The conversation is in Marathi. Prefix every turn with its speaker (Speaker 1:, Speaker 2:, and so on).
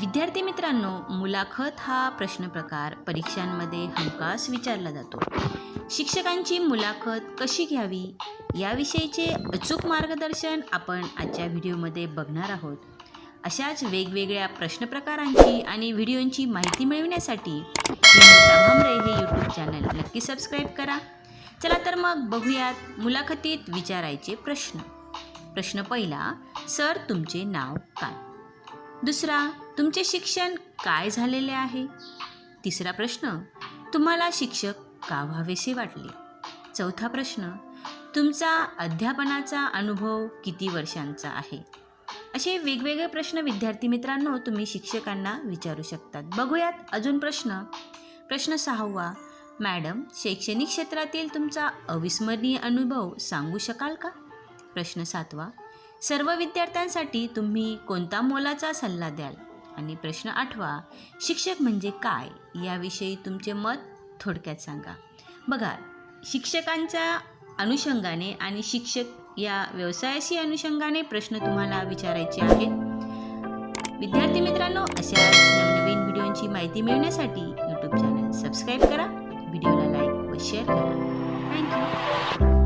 Speaker 1: विद्यार्थी मित्रांनो मुलाखत हा प्रश्न प्रकार परीक्षांमध्ये हमखास विचारला जातो. शिक्षकांची मुलाखत कशी घ्यावी? याविषयीचे अचूक मार्गदर्शन आपण आजच्या व्हिडिओमध्ये बघणार आहोत. अशाच वेगवेगळ्या प्रश्नप्रकारांची आणि व्हिडिओंची माहिती मिळविण्यासाठी विनुता हे यूट्यूब चॅनल नक्की सबस्क्राईब करा. चला तर मग बघूयात मुलाखतीत विचारायचे प्रश्न. प्रश्न पहिला सर तुमचे नाव काय? दुसरा तुमचे शिक्षण काय झालेले आहे? तिसरा प्रश्न तुम्हाला शिक्षक का व्हावेसे वाटले? चौथा प्रश्न तुमचा अध्यापनाचा अनुभव किती वर्षांचा आहे? असे वेगवेगळे प्रश्न विद्यार्थी मित्रांनो तुम्ही शिक्षकांना विचारू शकतात. बघूयात अजून प्रश्न. प्रश्न सहावा मॅडम शैक्षणिक क्षेत्रातील तुमचा अविस्मरणीय अनुभव सांगू शकाल का? प्रश्न सातवा सर्व विद्यार्थ्यांसाठी तुम्ही कोणता मोलाचा सल्ला द्याल? आणि प्रश्न आठवा शिक्षक म्हणजे काय? याविषयी तुमचे मत थोडक्यात सांगा. बघा शिक्षकांच्या अनुषंगाने आणि शिक्षक या व्यवसायाशी अनुषंगाने प्रश्न तुम्हाला विचारायचे आहेत. विद्यार्थी मित्रांनो अशा नवनवीन व्हिडिओंची माहिती मिळवण्यासाठी यूट्यूब चॅनल सबस्क्राईब करा व्हिडिओला लाईक व शेअर करा. थँक्यू